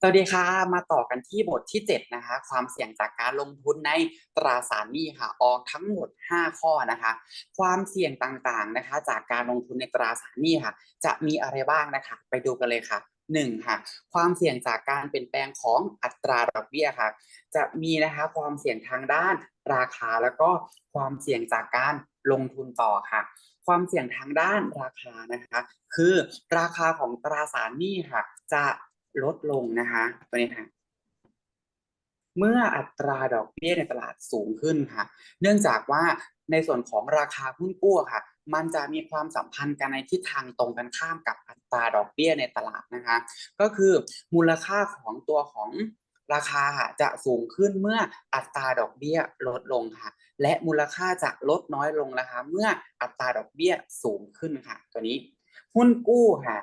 สวัสดีค่ะ มาต่อกันที่บทที่ 7 นะคะ ความเสี่ยงจากการลงทุนในตราสารหนี้ค่ะออกทั้งหมด 5 ข้อนะคะ ความเสี่ยงต่างๆนะคะ จากการลงทุนในตราสารหนี้ค่ะ จะมีอะไรบ้างนะคะ ไปดูกันเลยค่ะ1ค่ะความเสี่ยงจากการเปลี่ยนแปลงของอัตราดอกเบี้ยค่ะ จะมีนะคะความเสี่ยงทางด้านราคาแล้วก็ความเสี่ยงจากการลงทุนต่อค่ะ ความเสี่ยงทางด้านราคานะคะ คือราคาของตราสารหนี้ค่ะ จะ ลดลงนะคะตัวนี้ค่ะเมื่ออัตราดอกเบี้ยในตลาดสูงขึ้นค่ะ เนื่องจากว่าในส่วนของราคาหุ้นกู้ค่ะ มันจะมีความสัมพันธ์กันในทิศทางตรงกันข้ามกับอัตราดอกเบี้ยในตลาดนะคะ ก็คือมูลค่าของตัวของราคาค่ะจะสูงขึ้นเมื่ออัตราดอกเบี้ยลดลงค่ะ และมูลค่าจะลดน้อยลงนะคะ เมื่ออัตราดอกเบี้ยสูงขึ้นค่ะ ตัวนี้ หุ้นกู้ค่ะ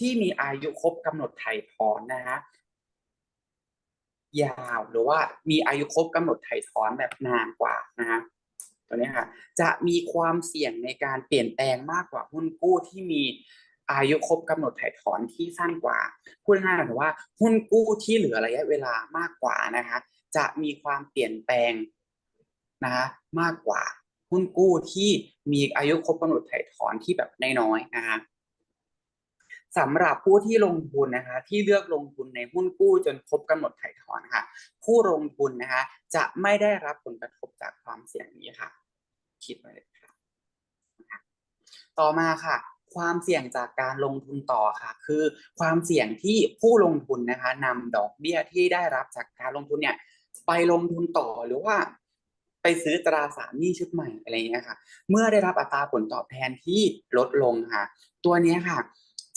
ที่มีอายุครบกำหนดไถ่ถอนนะคะยาวหรือว่ามีอายุครบกำหนดไถ่ถอนแบบนานกว่านะคะตัวนี้ค่ะจะมีความเสี่ยงในการเปลี่ยนแปลงมากกว่าหุ้นกู้ที่มีอายุครบกำหนดไถ่ถอนที่สั้นกว่าพูดง่ายๆถือว่า หุ้นกู้ที่เหลือระยะเวลามากกว่านะคะ จะมีความเปลี่ยนแปลงนะะมากกว่า หุ้นกู้ที่มีอายุครบกำหนดไถ่ถอนที่แบบน้อยๆนะคะ สำหรับผู้ที่ลงทุนนะคะที่เลือกลงทุนในหุ้นกู้จนครบกำหนดไถ่ถอนค่ะ ผู้ลงทุนนะคะจะไม่ได้รับผลกระทบจากความเสี่ยงนี้ค่ะ คิดไว้เลยค่ะ ต่อมาค่ะ ความเสี่ยงจากการลงทุนต่อค่ะ คือความเสี่ยงที่ผู้ลงทุนนะคะนำดอกเบี้ยที่ได้รับจากการลงทุนเนี่ยไปลงทุนต่อหรือว่าไปซื้อตราสารหนี้ชุดใหม่อะไรอย่างเงี้ยค่ะ เมื่อได้รับอัตราผลตอบแทนที่ลดลงค่ะ ตัวนี้ค่ะ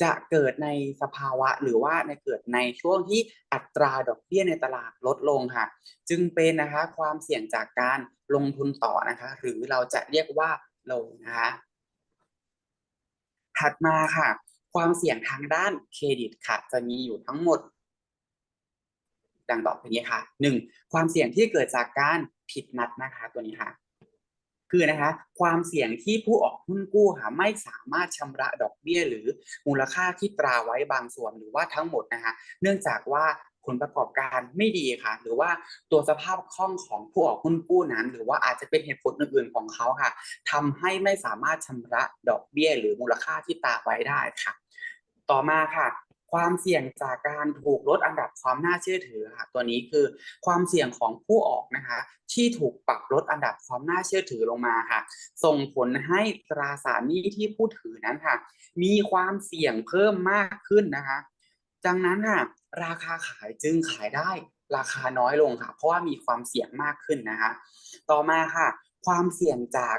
จะเกิดในสภาวะหรือว่าในเกิดในช่วงที่อัตราดอกเบี้ยในตลาดลดลงค่ะ จึงเป็นนะคะความเสี่ยงจากการลงทุนต่อนะคะ หรือเราจะเรียกว่าลงนะคะถัดมาค่ะ ความเสี่ยงทางด้านเครดิตค่ะ จะมีอยู่ทั้งหมด ดังต่อไปนี้ค่ะหนึ่งความเสี่ยงที่เกิดจากการผิดนัดนะคะ ตัวนี้ค่ะ คือนะคะความเสี่ยงที่ผู้ออกหุ้นกู้ค่ะไม่สามารถชำระดอกเบี้ยหรือมูลค่าที่ตราไว้บางส่วนหรือว่าทั้งหมดนะคะเนื่องจากว่าผลประกอบการไม่ดีค่ะ หรือว่าตัวสภาพคล่องของผู้ออกหุ้นกู้นั้น หรือว่าอาจจะเป็นเหตุผลอื่นๆของเขาค่ะทำให้ไม่สามารถชำระดอกเบี้ย หรือมูลค่าที่ตราไว้ได้ค่ะ ต่อมาค่ะ ความเสี่ยงจากการถูกลดอันดับความน่าเชื่อถือค่ะตัวนี้คือความเสี่ยงของผู้ออกนะคะ ที่ถูกปรับลดอันดับความน่าเชื่อถือลงมาค่ะ ส่งผลให้ตราสารหนี้ที่ผู้ถือนั้นค่ะ มีความเสี่ยงเพิ่มมากขึ้นนะคะ ดังนั้นค่ะ ราคาขายจึงขายได้ราคาน้อยลงค่ะ เพราะว่ามีความเสี่ยงมากขึ้นนะคะ ต่อมาค่ะ ความเสี่ยงจาก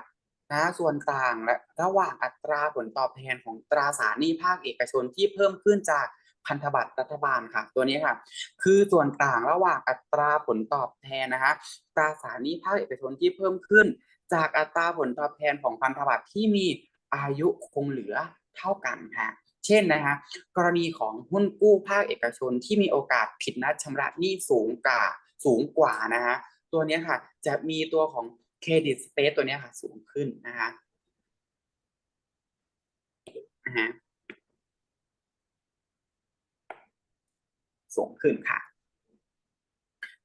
นะส่วนต่างและระหว่างอัตราผลตอบแทนของตราสารหนี้ภาคเอกชนที่เพิ่มขึ้นจาก พันธบัตรรัฐบาลค่ะ ตัวนี้ค่ะ คือส่วนต่างระหว่างอัตราผลตอบแทนนะคะตราสารหนี้ภาคเอกชนที่เพิ่มขึ้น จากอัตราผลตอบแทนของพันธบัตรที่มีอายุคงเหลือเท่ากันค่ะเช่นนะคะกรณีของหุ้นกู้ภาคเอกชนที่มีโอกาสผิดนัดชำระหนี้สูงกว่าสูงกว่านะคะตัวนี้ค่ะจะมีตัวของเครดิตสเปซตัวนี้ค่ะสูงขึ้นนะคะนะฮะ สูงขึ้นค่ะ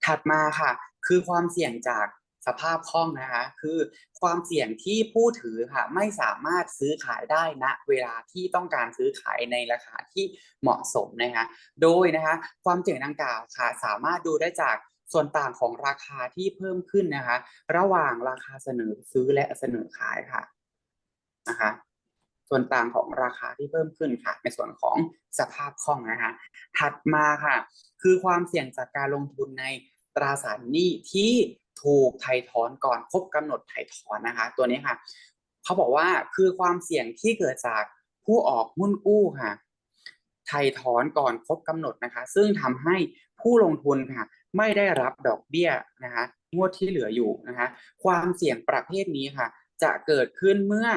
ถัดมาค่ะ คือความเสี่ยงจากสภาพคล่องนะคะ คือความเสี่ยงที่ผู้ถือค่ะไม่สามารถซื้อขายได้ณนะเวลาที่ต้องการซื้อขายในราคาที่เหมาะสมนะคะโดยนะคะความเสี่ยงดังกล่าวค่ะ สามารถดูได้จากส่วนต่างของราคาที่เพิ่มขึ้นนะคะ ระหว่างราคาเสนอซื้อและเสนอขายค่ะนะคะ ส่วนต่างของราคาที่เพิ่มขึ้นค่ะ ในส่วนของสภาพคล่องนะคะถัดมาค่ะ คือความเสี่ยงจากการลงทุนในตราสารหนี้ที่ถูกไถ่ถอนก่อนครบกำหนดไถ่ถอนนะคะ ตัวนี้ค่ะเขาบอกว่าคือความเสี่ยงที่เกิดจากผู้ออกหุ้นกู้ค่ะไถ่ถอนก่อนครบกำหนดนะคะ ซึ่งทำให้ผู้ลงทุนค่ะ ไม่ได้รับดอกเบี้ยนะคะงวดที่เหลืออยู่นะคะ ความเสี่ยงประเภทนี้ค่ะ จะเกิดขึ้นเมื่อ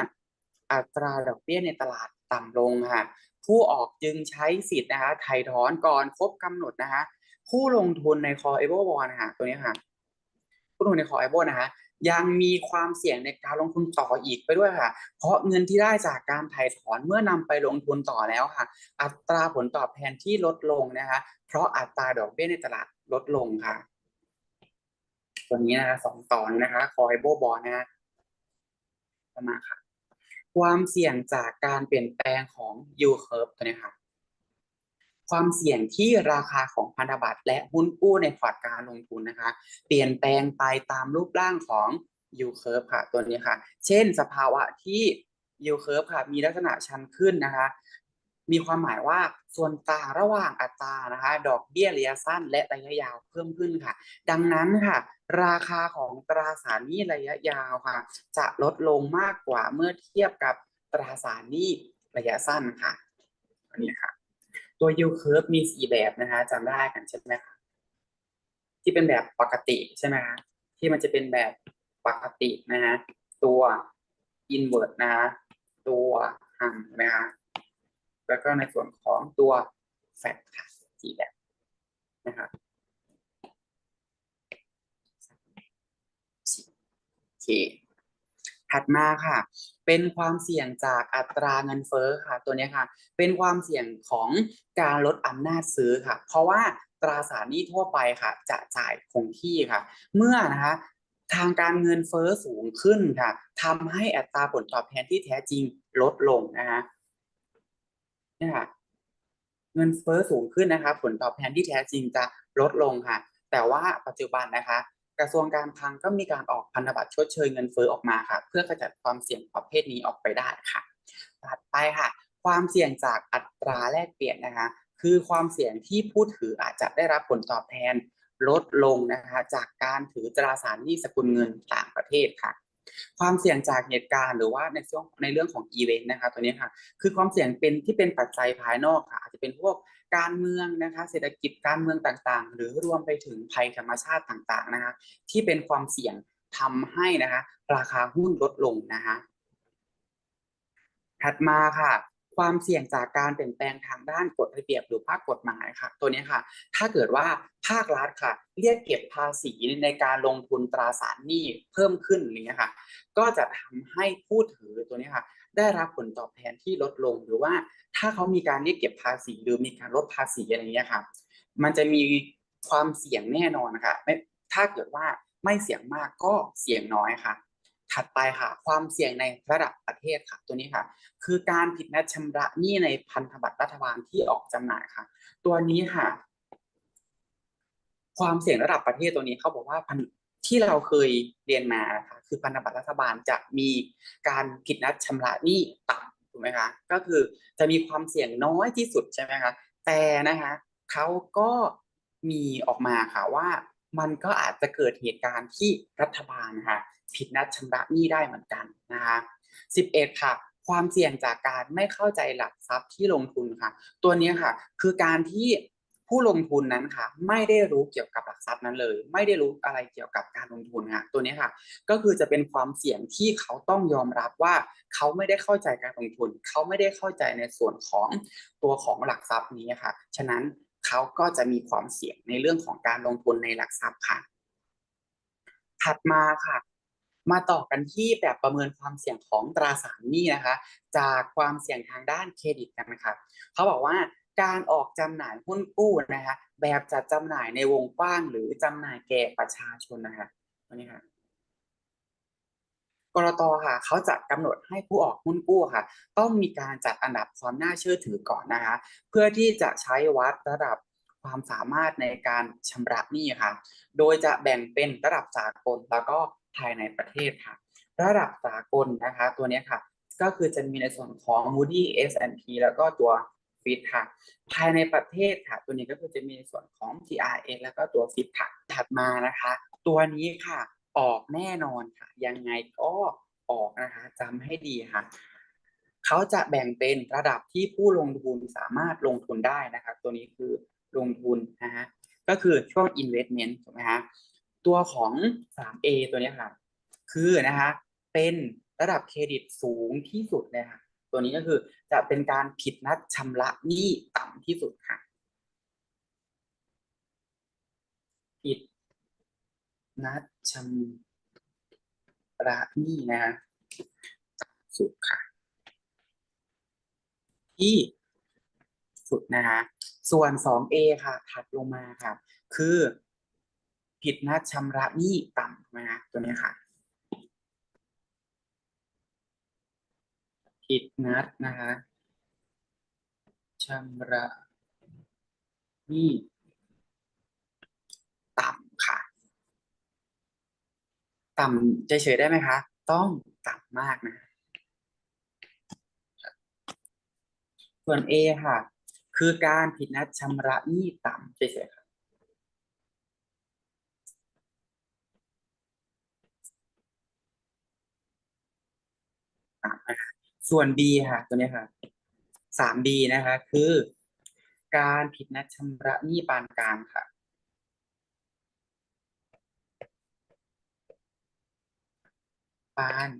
อัตราดอกเบี้ยในตลาดต่ำลงค่ะผู้ออกจึงใช้สิทธิ์นะคะไถ่ถอนก่อนครบกำหนดนะคะผู้ลงทุนในคอเอเวอร์วอนะคะตัวนี้ค่ะผู้ลงทุนในคอเอเวอร์นะคะยังมีความเสี่ยงในการลงทุนต่ออีกไปด้วยค่ะ เพราะเงินที่ได้จากการถ่ายถอนเมื่อนำไปลงทุนต่อแล้วค่ะ อัตราผลตอบแทนที่ลดลงนะคะ เพราะอัตราดอกเบี้ยในตลาดลดลงค่ะ ตัวนี้นะคะสองตอนนะคะคอยโบบอลนะฮะมาค่ะ ความเสี่ยงจากการเปลี่ยนแปลงของ yield curve ตัวนี้ค่ะความเสี่ยงที่ราคาของพันธบัตรและหุ้นกู้ในพอร์ตการลงทุนนะคะ เปลี่ยนแปลงไปตามรูปร่างของ yield curve ค่ะตัวนี้ค่ะ เช่น สภาวะที่ yield curve ค่ะมีลักษณะชันขึ้นนะคะ มีความหมายว่าส่วนต่างระหว่างอัตรานะคะ ดอกเบี้ยระยะสั้นและระยะยาวเพิ่มขึ้นค่ะ ดังนั้นค่ะ ราคาของตราสารหนี้ระยะยาวค่ะ จะลดลงมากกว่าเมื่อเทียบกับตราสารหนี้ระยะสั้นค่ะนนี้ค่ะ ตัว yield curve มีสี่แบบนะคะจำได้กันใช่ไหมคะที่เป็นแบบปกติใช่ไหมคะที่มันจะเป็นแบบปกตินะฮะตัว invert นะฮะตัวหันนะคะแล้วก็ในส่วนของตัวแฟกค่ะสี่แบบนะครับโอ เค ถัดมาค่ะ เป็นความเสี่ยงจากอัตราเงินเฟ้อค่ะ ตัวนี้ค่ะ เป็นความเสี่ยงของการลดอำนาจซื้อค่ะ เพราะว่าตราสารหนี้ทั่วไปค่ะ จะจ่ายคงที่ค่ะ เมื่อนะคะทางการเงินเฟ้อสูงขึ้นค่ะทำให้อัตราผลตอบแทนที่แท้จริงลดลงนะคะนี่ค่ะเงินเฟ้อสูงขึ้นนะคะ ผลตอบแทนที่แท้จริงจะลดลงค่ะ แต่ว่าปัจจุบันนะคะ กระทรวงการคลังก็มีการออกพันธบัตรชดเชยเงินเฟ้อออกมาค่ะ เพื่อขจัดความเสี่ยงประเภทนี้ออกไปได้ค่ะถัดไปค่ะ ความเสี่ยงจากอัตราแลกเปลี่ยนนะคะ คือความเสี่ยงที่ผู้ถืออาจจะได้รับผลตอบแทนลดลงนะคะจากการถือตราสารหนี้สกุลเงินต่างประเทศค่ะ ความเสี่ยงจากเหตุการณ์หรือว่าในช่วงในเรื่องของอีเวนต์นะคะตัวนี้ค่ะ คือความเสี่ยงเป็นที่เป็นปัจจัยภายนอกค่ะ อาจจะเป็นพวกการเมืองนะคะ เศรษฐกิจการเมืองต่างๆ หรือรวมไปถึงภัยธรรมชาติต่างๆนะคะ ที่เป็นความเสี่ยงทำให้นะคะ ราคาหุ้นลดลงนะคะ ถัดมาค่ะ ความเสี่ยงจากการเปลี่ยนแปลงทางด้านกฎระเบียบหรือภาคกฎหมายค่ะ ตัวนี้ค่ะ ถ้าเกิดว่าภาครัฐค่ะ เรียกเก็บภาษีในการลงทุนตราสารหนี้เพิ่มขึ้นอย่างเงี้ยค่ะ ก็จะทำให้ผู้ถือตัวนี้ค่ะ ได้รับผลตอบแทนที่ลดลงหรือว่าถ้าเขามีการเรียกเก็บภาษีหรือมีการลดภาษีอะไรเงี้ยค่ะ มันจะมีความเสี่ยงแน่นอนค่ะไม่ถ้าเกิดว่าไม่เสี่ยงมากก็เสี่ยงน้อยค่ะ ถัดไปค่ะ ความเสี่ยงในระดับประเทศค่ะ ตัวนี้ค่ะ คือการผิดนัดชำระหนี้ในพันธบัตรรัฐบาลที่ออกจำหน่ายค่ะ ตัวนี้ค่ะ ความเสี่ยงระดับประเทศตัวนี้เขาบอกว่าพันที่เราเคยเรียนมานะคะคือพันธบัตรรัฐบาลจะมีการผิดนัดชำระหนี้ต่ำถูกไหมคะ ก็คือจะมีความเสี่ยงน้อยที่สุดใช่ไหมคะแต่นะคะเขาก็มีออกมาค่ะว่ามันก็อาจจะเกิดเหตุการณ์ที่รัฐบาลนะคะ ผิดนัดชำระหนี้ได้เหมือนกันนะคะ11ค่ะความเสี่ยงจากการไม่เข้าใจหลักทรัพย์ที่ลงทุนค่ะ ตัวนี้ค่ะ คือการที่ผู้ลงทุนนั้นค่ะ ไม่ได้รู้เกี่ยวกับหลักทรัพย์นั้นเลย ไม่ได้รู้อะไรเกี่ยวกับการลงทุนค่ะตัวนี้ค่ะ ก็คือจะเป็นความเสี่ยงที่เขาต้องยอมรับว่าเขาไม่ได้เข้าใจการลงทุน เขาไม่ได้เข้าใจในส่วนของตัวของหลักทรัพย์นี้ค่ะ ฉะนั้นเขาก็จะมีความเสี่ยงในเรื่องของการลงทุนในหลักทรัพย์ค่ะ ถัดมาค่ะ มาต่อกันที่แบบประเมินความเสี่ยงของตราสารหนี้นะคะ จากความเสี่ยงทางด้านเครดิตกันนะคะเขาบอกว่าการออกจำหน่ายหุ้นกู้นะคะแบบจัดจำหน่ายในวงกว้างหรือจำหน่ายแก่ประชาชนนะคะตัวนี้ค่ะกรตค่ะเขาจะกำหนดให้ผู้ออกหุ้นกู้ค่ะ ต้องมีการจัดอันดับความน่าเชื่อถือก่อนนะคะ เพื่อที่จะใช้วัดระดับความสามารถในการชำระหนี้ค่ะ โดยจะแบ่งเป็นระดับสากลแล้วก็ ภายในประเทศค่ะ ระดับสากลนะคะ ตัวนี้ค่ะ ก็คือจะมีในส่วนของ Moody S&P แล้วก็ตัวฟิตค่ะ ภายในประเทศค่ะ ตัวนี้ก็คือจะมีในส่วนของ TRS แล้วก็ตัวฟิตค่ะ ถัดมานะคะ ตัวนี้ค่ะออกแน่นอนค่ะ ยังไงก็ออกนะคะจำให้ดีค่ะเขาจะแบ่งเป็นระดับที่ผู้ลงทุนสามารถลงทุนได้นะครับ ตัวนี้คือลงทุนนะฮะก็คือช่วง investment ถูกไหมฮะ ตัวของ 3A ตัวนี้ค่ะคือนะคะเป็นระดับเครดิตสูงที่สุดเลยค่ะตัวนี้ก็คือจะเป็นการผิดนัดชำระหนี้ต่ำที่สุดค่ะ ผิดนัดชำระหนี้นะฮะสุดค่ะ ที่สุดนะฮะส่วน 2A ค่ะ ถัดลงมาค่ะคือ ผิดนัดชำระหนี้ต่ำนะตัวนี้ค่ะ ผิดนัดนะฮะชำระหนี้ต่ำค่ะ ต่ำเฉยๆได้ไหมคะ ต้องต่ำมากนะ ส่วน A ค่ะ คือการผิดนัดชำระหนี้ต่ำเฉยๆค่ะ ต่ำนะคะส่วน B ค่ะตัวนี้ค่ะ 3B นะคะ คือ การผิดนัดชำระหนี้ปานกลางค่ะปาน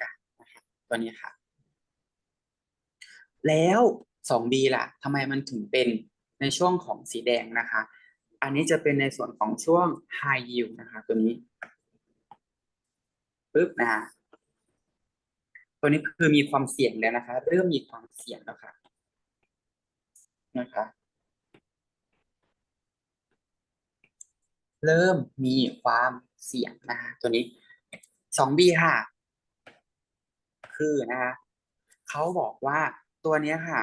กลางนะคะตัวนี้ค่ะ แล้ว 2B ล่ะทำไมมันถึงเป็นในช่วงของสีแดงนะคะ อันนี้จะเป็นในส่วนของช่วง high yield นะคะ ตัวนี้ ปึ๊บนะฮะตัวนี้คือมีความเสี่ยงแล้วนะคะ เริ่มมีความเสี่ยงแล้วค่ะนะคะ เริ่มมีความเสี่ยงนะคะตัวนี้ 2B ค่ะ คือนะคะเขาบอกว่าตัวนี้ค่ะ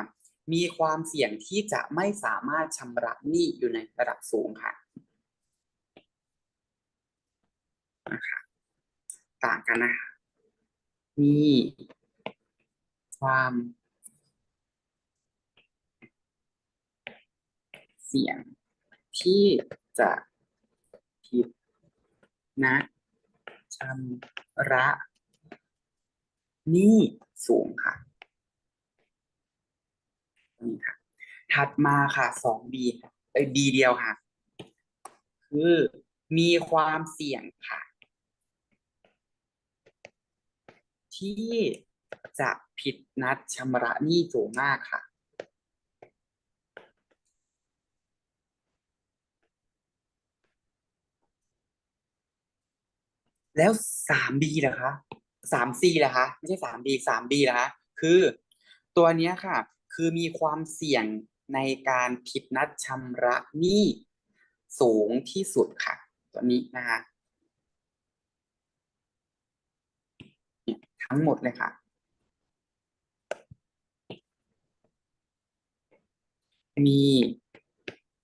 มีความเสี่ยงที่จะไม่สามารถชำระหนี้อยู่ในระดับสูงค่ะนะคะ ต่างกันนะคะมีความเสี่ยงที่จะผิดนัดชำระหนี้สูงค่ะนี่ค่ะ ถัดมาค่ะ 2B เอ้ย B เดียวค่ะ คือมีความเสี่ยงค่ะ ที่จะผิดนัดชำระหนี้สูงมากค่ะ แล้ว 3B เหรอคะ 3C เหรอคะไม่ใช่ 3B 3B เหรอคะคือตัวเนี้ยค่ะ คือมีความเสี่ยงในการผิดนัดชำระหนี้สูงที่สุดค่ะ ตัวนี้นะคะเนี่ย ทั้งหมดเลยค่ะ มี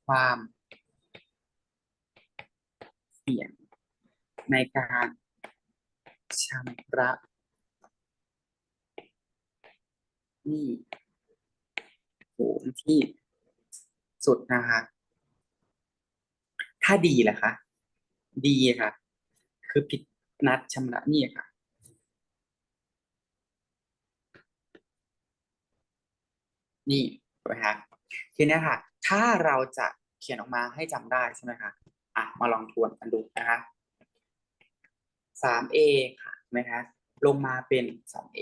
ความเสี่ยงในการชำระหนี้สูงที่สุดนะคะถ้าดีล่ะคะ ดีค่ะ คือผิดนัดชำระหนี้ค่ะ นี่นะคะทีนี้ค่ะ ถ้าเราจะเขียนออกมาให้จำได้ใช่ไหมคะอะมาลองทวนกันดูนะคะ 3a ค่ะไหมคะลงมาเป็น 3a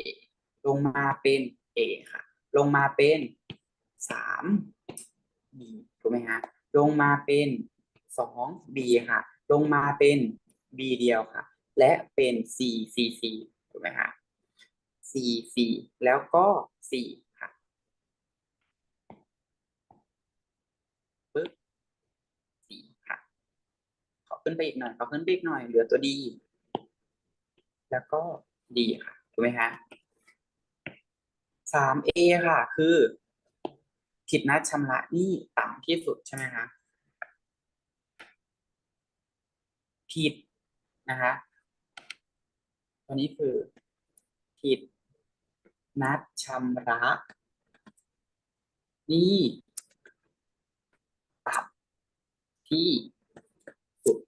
ลงมาเป็น a ค่ะ ลงมาเป็น 3b ถูกไหมคะลงมาเป็น 2b ค่ะ ลงมาเป็น b เดียวค่ะ และเป็น c c c ถูกไหมคะ c c แล้วก็ 4 ขอขึ้นไปอีกหน่อยขอขึ้นไปอีกหน่อยเหลือตัวดี แล้วก็ดีค่ะถูกไหมคะ 3A ค่ะ คือผิดนัดชำระหนี้ต่ำที่สุดใช่ไหมคะผิดนะคะตัวนี้คือผิดนัดชำระหนี้ต่ำที่สุด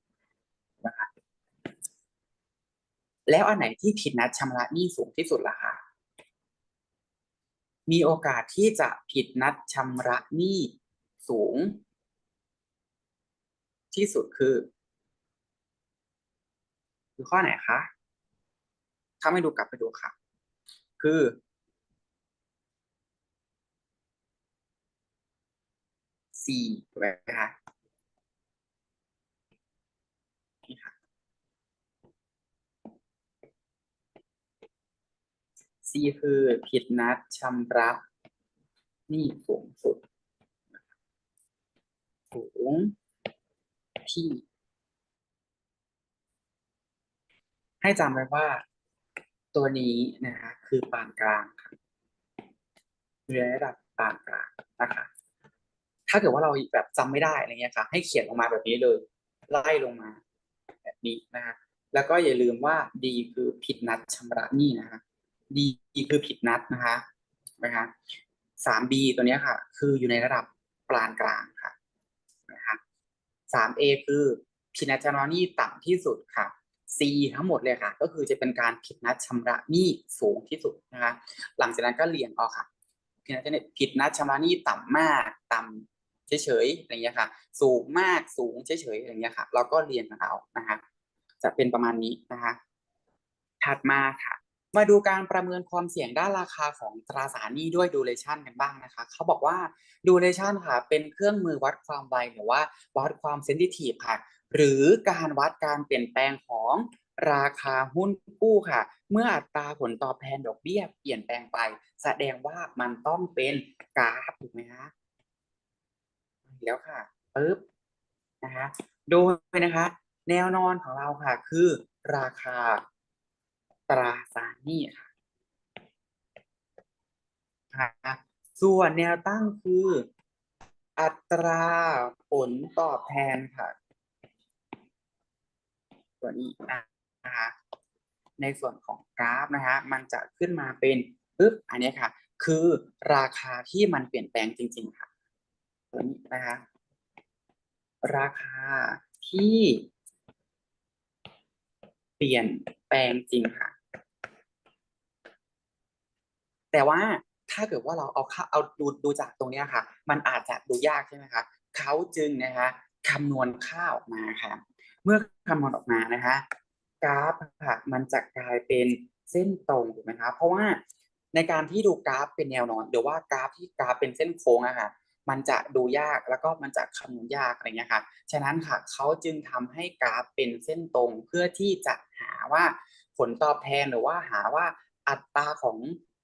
นะคะ แล้วอันไหนที่ผิดนัดชำระหนี้สูงที่สุดล่ะคะมีโอกาสที่จะผิดนัดชำระหนี้สูง ที่สุดคือ คือข้อไหนคะถ้าไม่ดูกลับไปดูค่ะ คือ C ถูกไหมคะนี่ค่ะ C คือผิดนัดชำระหนี้สูงสุดสูงที่ ให้จำไว้ว่าตัวนี้นะคะคือปานกลางค่ะอยู่ในระดับปานกลางนะคะถ้าเกิดว่าเราแบบจำไม่ได้อะไรเงี้ยค่ะ ให้เขียนลงมาแบบนี้เลย ไล่ลงมา แบบนี้นะคะแล้วก็อย่าลืมว่า D คือผิดนัดชำระหนี้นะคะ D คือผิดนัดนะคะนะคะสาม B ตัวนี้ค่ะ คืออยู่ในระดับปานกลางค่ะนะคะสาม A คือผิดนัดชำระหนี้ต่ำที่สุดค่ะ C ทั้งหมดเลยค่ะ ก็คือจะเป็นการผิดนัดชำระหนี้สูงที่สุดนะคะ หลังจากนั้นก็เรียงเอาค่ะ ผิดนัดผิดนัดชำระหนี้ต่ำมากต่ำเฉยๆอะไรเงี้ยค่ะ สูงมากสูงเฉยๆอะไรเงี้ยค่ะ เราก็เรียงกันเอานะคะ จะเป็นประมาณนี้นะคะ ถัดมาค่ะ มาดูการประเมินความเสี่ยงด้านราคาของตราสารหนี้ด้วย duration กันบ้างนะคะ เขาบอกว่า duration ค่ะ เป็นเครื่องมือวัดความไวหรือว่าวัดความ sensitive ค่ะ หรือการวัดการเปลี่ยนแปลงของราคาหุ้นกู้ค่ะ เมื่ออัตราผลตอบแทนดอกเบี้ยเปลี่ยนแปลงไป แสดงว่ามันต้องเป็นกราฟถูกไหมคะแล้วค่ะปึ๊บนะคะ โดยนะคะ แนวนอนของเราค่ะ คือราคา ตราสารหนี้ค่ะนะส่วนแนวตั้งคือ อัตราผลตอบแทนค่ะตัวนี้นะคะในส่วนของกราฟนะคะมันจะขึ้นมาเป็นปึ๊บอันนี้ค่ะ คือราคาที่มันเปลี่ยนแปลงจริง ๆ ค่ะตัวนนี้นะคะราคาที่ เปลี่ยนแปลงจริงค่ะ แต่ว่าถ้าเกิดว่าเราเอาค่าเอาดูดูจากตรงนี้ค่ะ มันอาจจะดูยากใช่ไหมคะเขาจึงนะคะคำนวณค่าออกมาค่ะ เมื่อคำนวณออกมานะคะ กราฟค่ะมันจะกลายเป็นเส้นตรงถูกไหมคะเพราะว่าในการที่ดูกราฟเป็นแนวนอนหรือว่ากราฟที่กราฟเป็นเส้นโค้งอะค่ะมันจะดูยากแล้วก็มันจะคำนวณยากอะไรเงี้ยค่ะฉะนั้นค่ะเขาจึงทำให้กราฟเป็นเส้นตรงเพื่อที่จะหาว่าผลตอบแทนหรือว่าหาว่าอัตราของ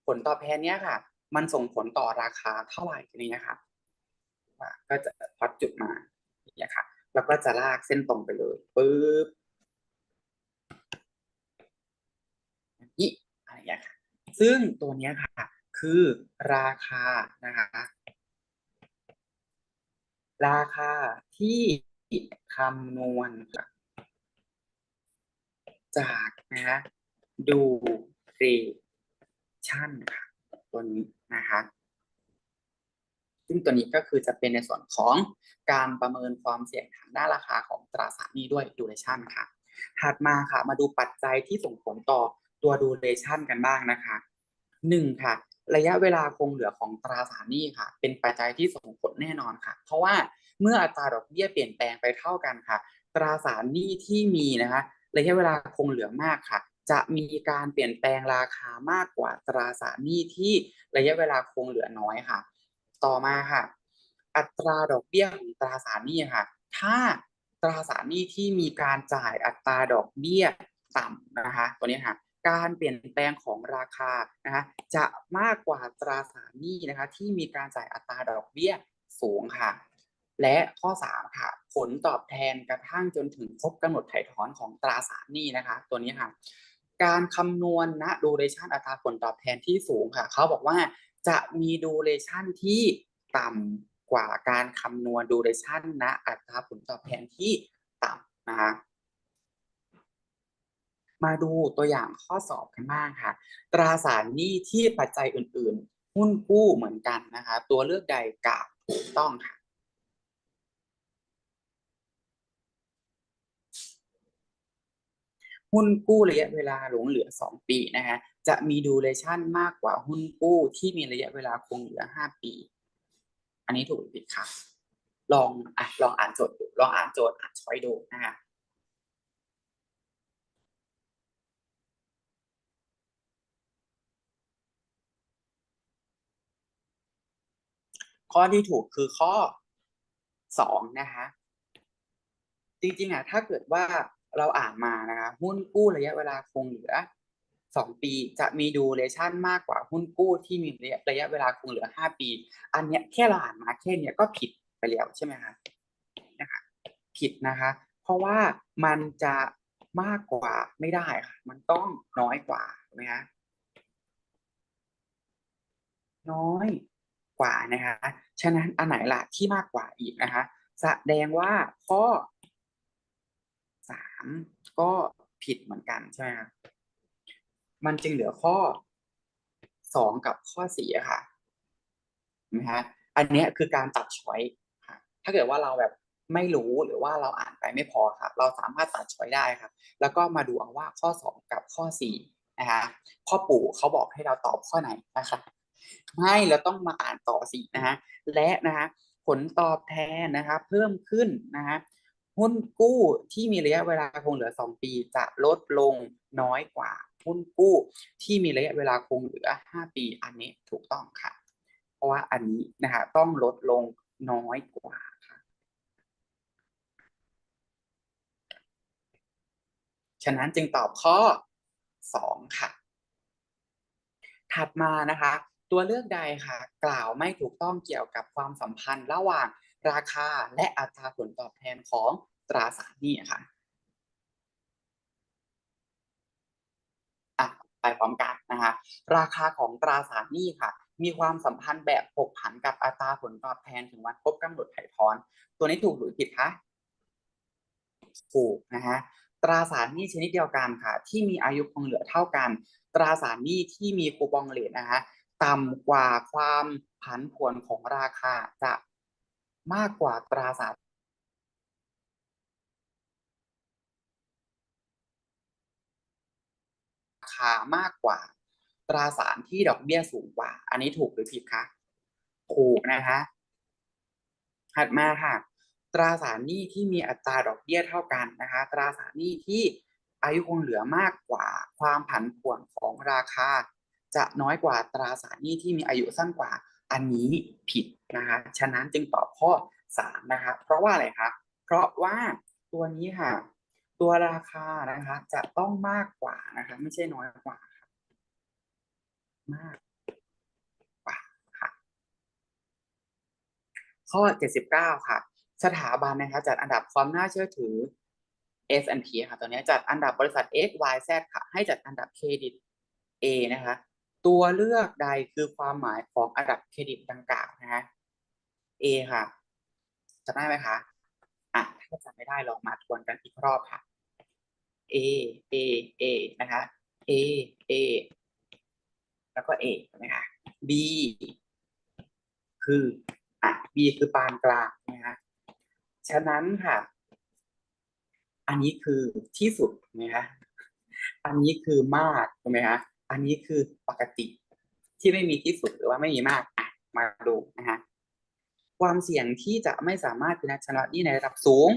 ผลตอบแทนเนี้ยค่ะ มันส่งผลต่อราคาเท่าไหร่อะไรเงี้ยค่ะก็จะพอดจุดมาเงี้ยค่ะ แล้วก็จะลากเส้นตรงไปเลยปึ๊บนี่อะไรอย่างเงี้ยค่ะ ซึ่งตัวเนี้ยค่ะ คือราคานะคะ ราคาที่คำนวณจากนะคะดูเรชั่ นค่ะ ตัวนี้นะคะ ซึ่งตัวนี้ก็คือจะเป็นในส่วนของการประเมินความเสี่ยงทางด้านราคาของตราสารนี้ด้วย duration ค่ะ ถัดมาค่ะ มาดูปัจจัยที่ส่งผลต่อตัว duration กันบ้างนะคะหนึ่งค่ะ ระยะเวลาคงเหลือของตราสารนี้ค่ะ เป็นปัจจัยที่ส่งผลแน่นอนค่ะ เพราะว่าเมื่ออัตราดอกเบี้ยเปลี่ยนแปลงไปเท่ากันค่ะ ตราสารหนี้ที่มีนะคะระยะเวลาคงเหลือมากค่ะ จะมีการเปลี่ยนแปลงราคามากกว่าตราสารหนี้ที่ระยะเวลาคงเหลือน้อยค่ะ ต่อมาค่ะ อัตราดอกเบี้ยของตราสารหนี้ค่ะ ถ้าตราสารหนี้ที่มีการจ่ายอัตราดอกเบี้ยต่ำนะคะ ตัวนี้ค่ะ การเปลี่ยนแปลงของราคานะคะจะมากกว่าตราสารหนี้นะคะ ที่มีการจ่ายอัตราดอกเบี้ยสูงค่ะ และข้อ3ค่ะ ผลตอบแทนกระทั่งจนถึงครบกำหนดถ่ายถอนของตราสารหนี้นะคะ ตัวนี้ค่ะ การคำนวณณดูเรชันอัตราผลตอบแทนที่สูงค่ะ เขาบอกว่าจะมีดูเรชันที่ต่ำกว่าการคำนวณดูเรชันณอัตราผลตอบแทนที่ต่ำนะคะมาดูตัวอย่างข้อสอบกันบ้างค่ะ ตราสารหนี้ที่ปัจจัยอื่น ๆ หุ้นกู้เหมือนกันนะคะ ตัวเลือกใดกาบถูกต้องค่ะ หุ้นกู้ระยะเวลาหลงเหลือ 2 ปีนะคะจะมีดูเรชั่นมากกว่าหุ้นกู้ที่มีระยะเวลาคงเหลือ 5 ปี อันนี้ถูกหรือผิดคะลองอะลองอ่านโจทย์ดูลองอ่านโจทย์อ่านช้อยดูนะคะข้อที่ถูกคือข้อสองนะคะจริงๆอะถ้าเกิดว่า เราอ่านมานะคะหุ้นกู้ระยะเวลาคงเหลือสองปีจะมีดูเรชั่นมากกว่าหุ้นกู้ที่มีระยะะยะเวลาคงเหลือห้าปี อันเนี้ยแค่เราอ่านมาแค่เนี้ยก็ผิดไปแล้วใช่ไหมคะนะคะผิดนะคะ เพราะว่ามันจะมากกว่าไม่ได้ค่ะ มันต้องน้อยกว่าถูกไหมคะน้อยกว่านะคะ ฉะนั้นอันไหนล่ะที่มากกว่าอีกนะคะ แสดงว่าข้อ สามก็ผิดเหมือนกันใช่ไหมคะมันจึงเหลือข้อสองกับข้อสี่อะค่ะเห็นไหมฮะอันเนี้ยคือการตัดช้อยค่ะถ้าเกิดว่าเราแบบไม่รู้หรือว่าเราอ่านไปไม่พอค่ะเราสามารถตัดช้อยได้ค่ะแล้วก็มาดูเอาว่าข้อสองกับข้อสี่นะคะพ่อปู่เขาบอกให้เราตอบข้อไหนนะคะไม่เราต้องมาอ่านต่อสินะฮะและนะคะผลตอบแทนนะคะเพิ่มขึ้นนะคะ หุ้นกู้ที่มีระยะเวลาคงเหลือ 2 ปีจะลดลงน้อยกว่า หุ้นกู้ที่มีระยะเวลาคงเหลือ 5 ปีอันนี้ถูกต้องค่ะ เพราะว่าอันนี้นะคะต้องลดลงน้อยกว่าค่ะฉะนั้นจึงตอบข้อ 2 ค่ะ ถัดมานะคะ ตัวเลือกใดค่ะ กล่าวไม่ถูกต้องเกี่ยวกับความสัมพันธ์ระหว่าง ราคาและอัตราผลตอบแทนของตราสารหนี้ค่ะอะไปพร้อมกันนะคะราคาของตราสารหนี้ค่ะ มีความสัมพันธ์แบบผกผันกับอัตราผลตอบแทนถึงวันครบกำหนดไถ่ถอน ตัวนี้ถูกหรือผิดคะถูกนะฮะตราสารหนี้ชนิดเดียวกันค่ะ ที่มีอายุคงเหลือเท่ากัน ตราสารหนี้ที่มีคูปองเลทนะฮะต่ำกว่าความผันผวนของราคาจะ มากกว่าตราสารราคามากกว่า ตราสารที่ดอกเบี้ยสูงกว่า อันนี้ถูกหรือผิดคะถูกนะคะถัดมาค่ะ ตราสารหนี้ที่มีอัตราดอกเบี้ยเท่ากันนะคะ ตราสารหนี้ที่อายุคงเหลือมากกว่าความผันผวนของราคา จะน้อยกว่าตราสารหนี้ที่มีอายุสั้นกว่า อันนี้ผิดนะคะฉะนั้นจึงตอบข้อสามนะคะเพราะว่าอะไรคะเพราะว่าตัวนี้ค่ะ ตัวราคานะคะ จะต้องมากกว่านะคะ ไม่ใช่น้อยกว่าค่ะมากกว่าค่ะ ข้อ 79 ค่ะ สถาบันนะคะ จัดอันดับความน่าเชื่อถือ S&P ค่ะตัวนี้จัดอันดับบริษัท X Y Z ค่ะ ให้จัดอันดับเครดิต A นะคะ ตัวเลือกใดคือความหมายของอันดับเครดิตดังกล่าวนะคะ A ค่ะจำได้ไหมคะอะถ้าจำไม่ได้ลองมาทวนกันอีกรอบค่ะ A A A นะคะ A A แล้วก็ A ใช่ไหมคะ B คืออะ B คือปานกลางนะคะฉะนั้นค่ะ อันนี้คือที่สุดถูกไหมคะอันนี้คือมากถูกไหมคะ อันนี้คือปกติที่ไม่มีที่สุดหรือว่าไม่มีมากอะมาดูนะคะความเสี่ยงที่จะไม่สามารถพินัดชำระหนี้ในระดับสูง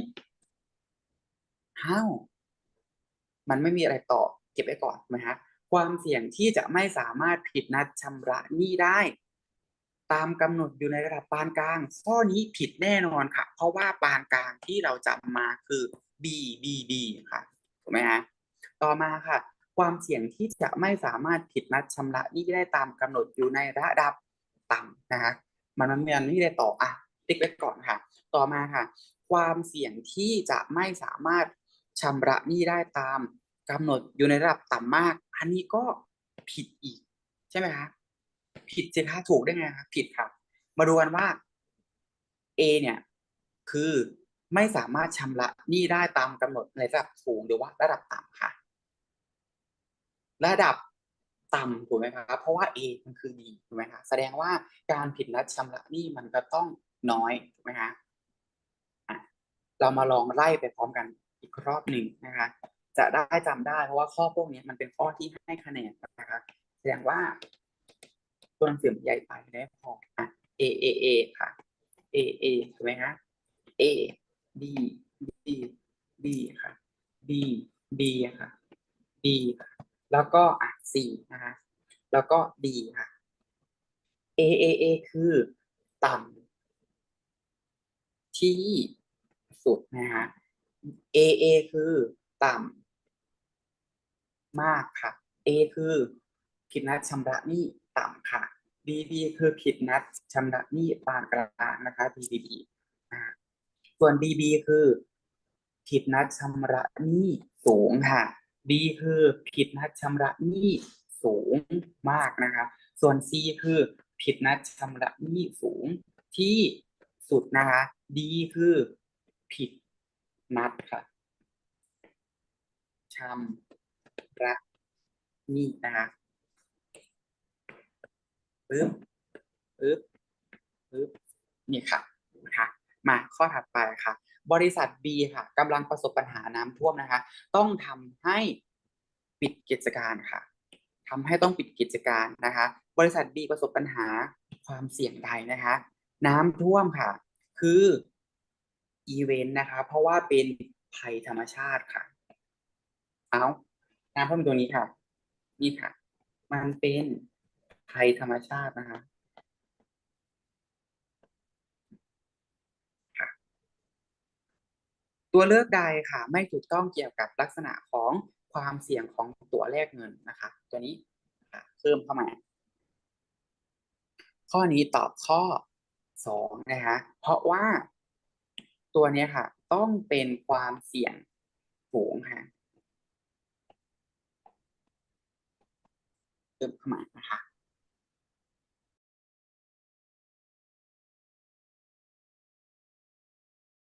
ห้าวมันไม่มีอะไรต่อ เก็บไว้ก่อนถูกไหมฮะความเสี่ยงที่จะไม่สามารถผิดนัดชำระหนี้ได้ ตามกำหนดอยู่ในระดับปานกลาง ข้อนี้ผิดแน่นอนค่ะ เพราะว่าปานกลางที่เราจำมาคือ B B B ค่ะถูกไหมฮะต่อมาค่ะ ความเสี่ยงที่จะไม่สามารถผิดนัดชำระหนี้ได้ตามกำหนดอยู่ในระดับต่ำนะคะมันมันไม่ได้ต่ออะติ๊กไว้ก่อนค่ะ ต่อมาค่ะ ความเสี่ยงที่จะไม่สามารถชำระหนี้ได้ตามกำหนดอยู่ในระดับต่ำมาก อันนี้ก็ผิดอีก ใช่ไหมคะผิดสิคะถูกได้ไงคะผิดค่ะ มาดูกันว่า A เนี่ยคือไม่สามารถชำระหนี้ได้ตามกำหนดในระดับสูงหรือว่าระดับต่ำค่ะ ระดับต่ำถูกไหมครับ เพราะว่า A มันคือ D ถูกไหมคะแสดงว่าการผิดนัดชำระหนี้มันก็ต้องน้อยถูกไหมคะเรามาลองไล่ไปพร้อมกันอีกรอบหนึ่งนะคะ จะได้จำได้เพราะว่าข้อพวกนี้มันเป็นข้อที่ให้คะแนนนะคะแสดงว่า ตัวหนังสือใหญ่ไปได้พออะ A A A ค่ะ A A ถูกไหมคะ A B B B ค่ะ B B ค่ะ B ค่ะ แล้วก็อะ C นะคะแล้วก็ D ค่ะ A A A คือต่ำที่สุดนะคะ A A คือต่ำมากค่ะ A คือผิดนัดชำระหนี้ต่ำค่ะ BB คือผิดนัดชำระหนี้ปานกลางนะคะ BBB ส่วน BB คือผิดนัดชำระหนี้สูงค่ะ B คือผิดนัดชำระหนี้สูงมากนะคะส่วน C คือผิดนัดชำระหนี้สูงที่สุดนะคะ D คือผิดนัดค่ะชำระหนี้นะคะปึ๊บปึ๊บปึ๊บนี่ค่ะนะคะมาข้อถัดไปค่ะ บริษัท B ค่ะกำลังประสบปัญหาน้ำท่วมนะคะ ต้องทำให้ปิดกิจการค่ะทำให้ต้องปิดกิจการนะคะ บริษัท B ประสบปัญหาความเสี่ยงใดนะคะ น้ำท่วมค่ะ คืออีเวนต์นะคะ เพราะว่าเป็นภัยธรรมชาติค่ะ เอาน้ำท่วมตัวนี้ค่ะ นี่ค่ะ มันเป็นภัยธรรมชาตินะคะ ตัวเลือกใดค่ะไม่ถูกต้องเกี่ยวกับลักษณะของความเสี่ยงของตัวแลกเงินนะคะ ตัวนี้เพิ่มเข้ามา ข้อนี้ตอบข้อสองนะคะเพราะว่าตัวนี้ค่ะ ต้องเป็นความเสี่ยงสูงค่ะเพิ่มเข้ามานะคะ